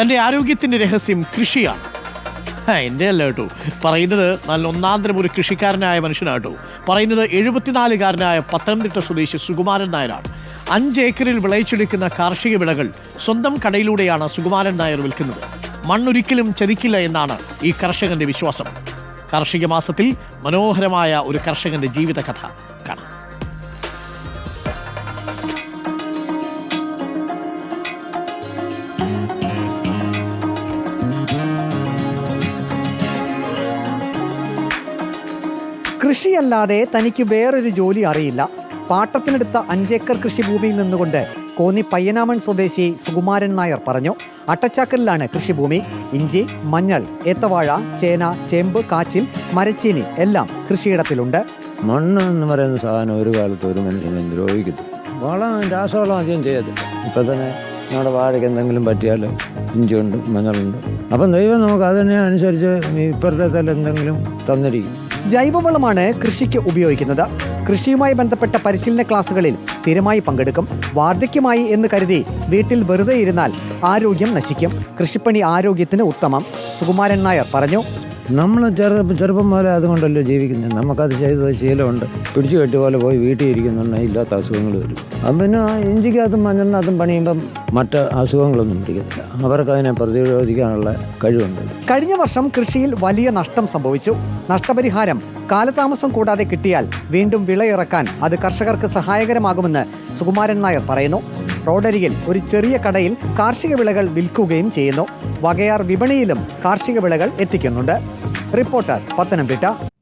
തന്റെ ആരോഗ്യത്തിന്റെ രഹസ്യം കൃഷിയാണ്. എന്റെ അല്ല കേട്ടോ. പറയുന്നത് നല്ല ഒന്നാന്തരം ഒരു കൃഷിക്കാരനായ മനുഷ്യനാട്ടോ. പറയുന്നത് എഴുപത്തിനാലുകാരനായ പത്തനംതിട്ട സ്വദേശി സുകുമാരൻ നായരാണ്. അഞ്ച് ഏക്കറിൽ വിളയിച്ചെടുക്കുന്ന കാർഷിക വിളകൾ സ്വന്തം കടയിലൂടെയാണ് സുകുമാരൻ നായർ വിൽക്കുന്നത്. മണ്ണൊരിക്കലും ചതിക്കില്ല എന്നാണ് ഈ കർഷകന്റെ വിശ്വാസം. കാർഷിക മാസത്തിൽ മനോഹരമായ ഒരു കർഷകന്റെ ജീവിതകഥ കാണാം. കൃഷിയല്ലാതെ തനിക്ക് വേറൊരു ജോലി അറിയില്ല. പാട്ടത്തിനെടുത്ത അഞ്ചേക്കർ കൃഷിഭൂമിയിൽ നിന്നുകൊണ്ട് കോന്നി പയ്യനാമൺ സ്വദേശി സുകുമാരൻ നായർ പറഞ്ഞു അട്ടച്ചാക്കലിലാണ് കൃഷിഭൂമി. ഇഞ്ചി മഞ്ഞൾ ഏത്തവാഴ ചേന ചേമ്പ് കാച്ചിൽ മരച്ചീനി എല്ലാം കൃഷിയിടത്തിലുണ്ട്. മണ്ണ് എന്ന് പറയുന്ന സാധനം ഒരു കാലത്ത് ഒരു മനുഷ്യനെ ദ്രോഹിക്കുന്നു. വളം രാസവളം അധികം ചെയ്യത്തില്ല ഇപ്പം തന്നെ നമ്മുടെ വാഴയ്ക്ക് എന്തെങ്കിലും പറ്റിയാൽ ഇഞ്ചിയുണ്ട് മഞ്ഞളുണ്ട് അപ്പം ദൈവം നമുക്ക് അതിനെ അനുസരിച്ച് ഇപ്പുറത്തെ എന്തെങ്കിലും തന്നിരിക്കും. ജൈവവളമാണ് കൃഷിക്ക് ഉപയോഗിക്കുന്നത്. കൃഷിയുമായി ബന്ധപ്പെട്ട പരിശീലന ക്ലാസുകളിൽ സ്ഥിരമായി പങ്കെടുക്കും. വാർദ്ധക്യമായി എന്ന് കരുതി വീട്ടിൽ വെറുതെ ഇരുന്നാൽ ആരോഗ്യം നശിക്കും. കൃഷിപ്പണി ആരോഗ്യത്തിന് ഉത്തമം. സുകുമാരൻ നായർ പറഞ്ഞു. നമ്മൾ ചെറു ചെറുപ്പം പോലെ അതുകൊണ്ടല്ലോ ജീവിക്കുന്നത്. നമുക്കത് ചെയ്ത് ശീലമുണ്ട്. പിടിച്ചു കെട്ടി പോലെ പോയി വീട്ടിൽ ഇരിക്കുന്നുണ്ടെങ്കിൽ ഇല്ലാത്ത അസുഖങ്ങൾ വരും. അപ്പം പിന്നെ ഇഞ്ചിക്കകത്തും മഞ്ഞളിനകത്തും പണിയുമ്പം മറ്റ് അസുഖങ്ങളൊന്നും പിടിക്കത്തില്ല. അവർക്ക് അതിനെ പ്രതിരോധിക്കാനുള്ള കഴിവുണ്ട്. കഴിഞ്ഞ വർഷം കൃഷിയിൽ വലിയ നഷ്ടം സംഭവിച്ചു. നഷ്ടപരിഹാരം കാലതാമസം കൂടാതെ കിട്ടിയാൽ വീണ്ടും വിളയിറക്കാൻ അത് കർഷകർക്ക് സഹായകരമാകുമെന്ന് സുകുമാരൻ നായർ പറയുന്നു. റോഡരികിൽ ഒരു ചെറിയ കടയിൽ കാർഷിക വിളകൾ വിൽക്കുകയും ചെയ്യുന്നു. വകയാർ വിപണിയിലും കാർഷിക വിളകൾ എത്തിക്കുന്നുണ്ട്. റിപ്പോർട്ടർ പത്തനംതിട്ട.